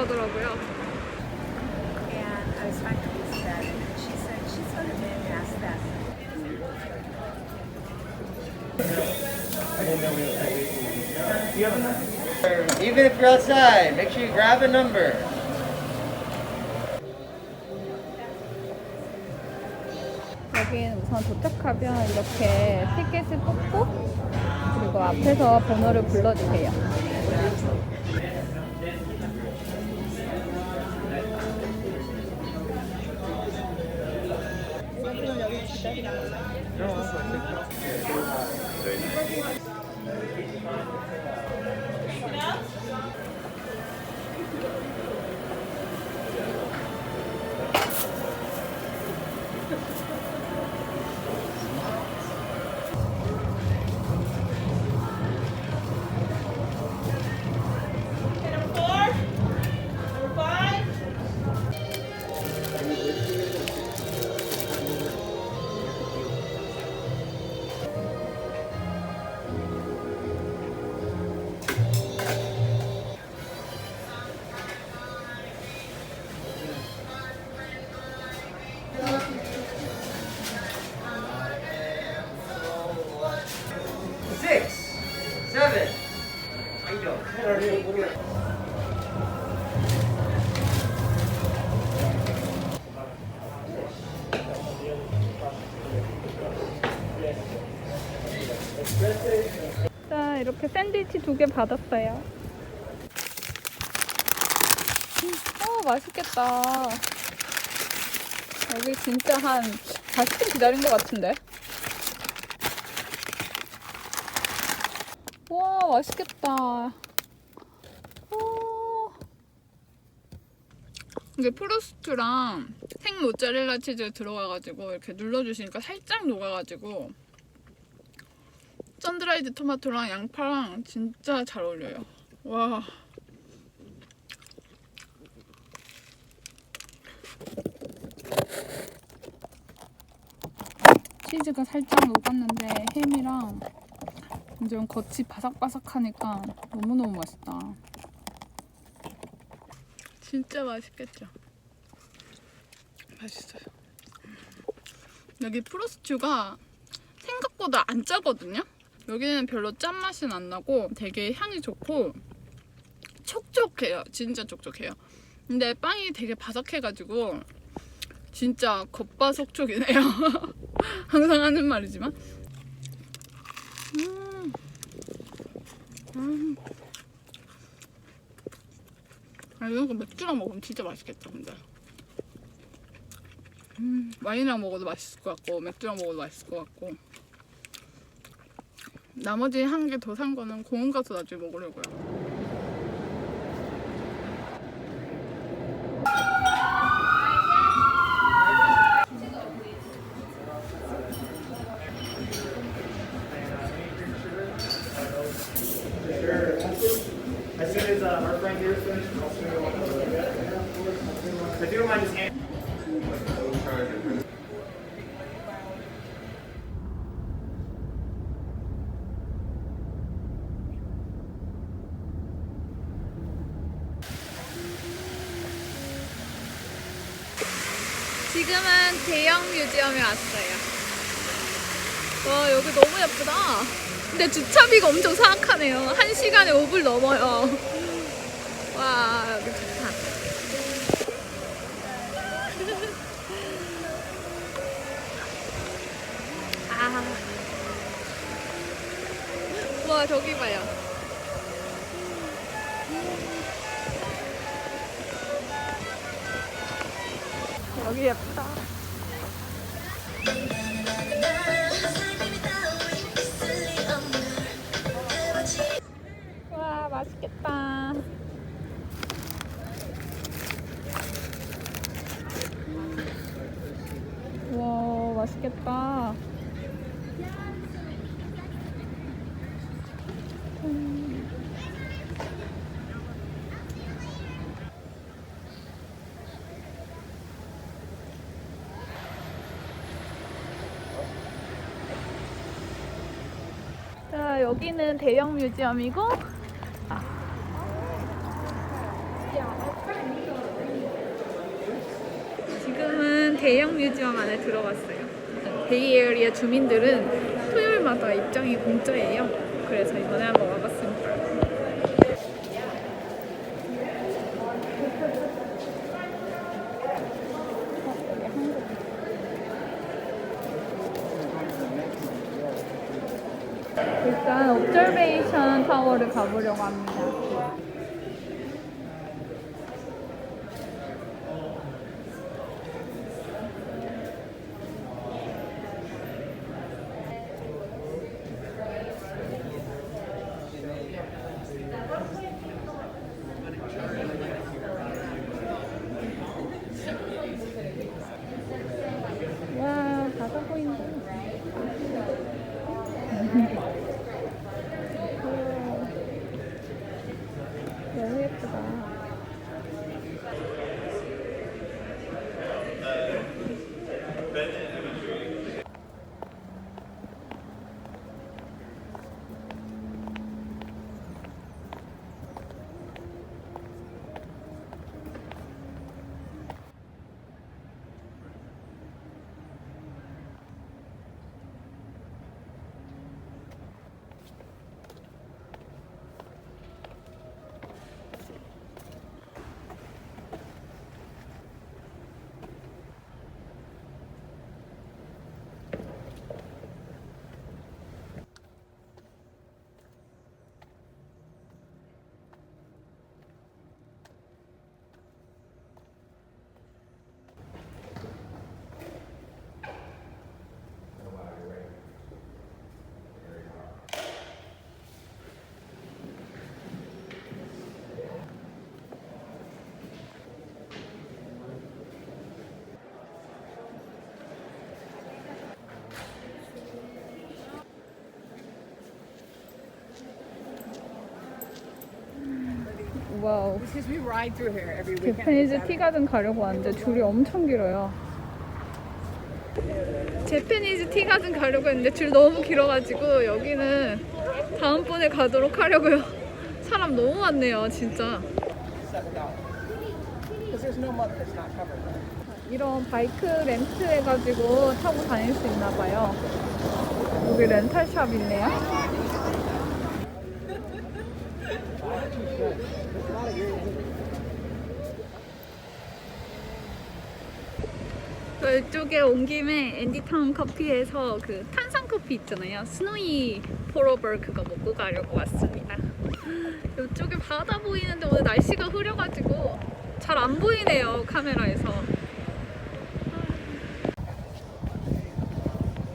하더라고요. Even if you're outside, make sure you grab a number. 여기는 우선 도착하면 이렇게 티켓을 뽑고 그리고 앞에서 번호를 불러주세요. 자, 이렇게 샌드위치 두 개 받았어요. 음, 어, 맛있겠다. 여기 진짜 한 40분 기다린 것 같은데? 와, 맛있겠다. 오. 이게 프로스트랑 생 모짜렐라 치즈 들어가가지고 이렇게 눌러주시니까 살짝 녹아가지고 썬드라이드 토마토랑 양파랑 진짜 잘 어울려요. 와. 치즈가 살짝 녹았는데 햄이랑 완전 겉이 바삭바삭하니까 너무너무 맛있다. 진짜 맛있겠죠? 맛있어요. 여기 프로스튜가 생각보다 안 짜거든요? 여기는 별로 짠맛은 안 나고 되게 향이 좋고 촉촉해요. 진짜 촉촉해요. 근데 빵이 되게 바삭해가지고 진짜 겉바속촉이네요. 항상 하는 말이지만. 음. 음. 아, 이런 거 맥주랑 먹으면 진짜 맛있겠다, 근데. 음, 와인이랑 먹어도 맛있을 것 같고, 맥주랑 먹어도 맛있을 것 같고. 나머지 한 개 더 산 거는 공원 가서 나중에 먹으려고요. Uh. 지금은 대형 뮤지엄에 왔어요. 와, 여기 너무 예쁘다. 근데 주차비가 엄청 사악하네요. 한 시간에 5불 넘어요. 와, 여기 좋다. 아. 와, 저기 봐요. 여기 예쁘다. 와, 맛있겠다. 와, 맛있겠다. 여기는 대형 뮤지엄이고 아. 지금은 대형 뮤지엄 안에 들어왔어요 베이에리아 주민들은 토요일마다 입장이 공짜예요. 그래서 이번에 한번 타워를 가보려고 합니다. 와우. Because we ride through here every weekend. 재패니즈 티가든 가려고 하는데 줄이 엄청 길어요. 재패니즈 티가든 가려고 했는데 줄 너무 길어가지고 여기는 다음번에 가도록 하려고요. 사람 너무 많네요, 진짜. 이런 바이크 렌트 해가지고 타고 다닐 수 있나 봐요. 여기 렌탈샵 있네요. 저 이쪽에 온 김에 앤디타운 커피에서 그 탄산 커피 있잖아요. 스노이 포로벌 그거 먹고 가려고 왔습니다. 이쪽에 바다 보이는데 오늘 날씨가 흐려가지고 잘 안 보이네요 카메라에서.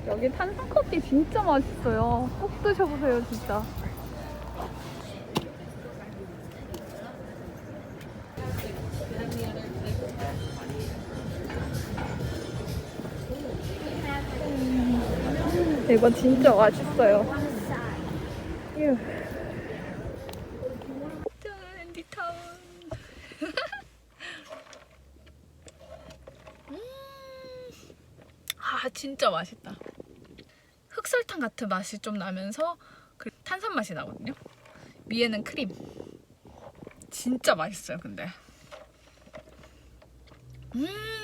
여기 탄산 커피 진짜 맛있어요. 꼭 드셔보세요 진짜. 이거 진짜 맛있어요. 휴. 짠. 음. 아, 진짜 맛있다. 흑설탕 같은 맛이 좀 나면서 그 탄산 맛이 나거든요. 위에는 크림. 진짜 맛있어요, 근데. 음.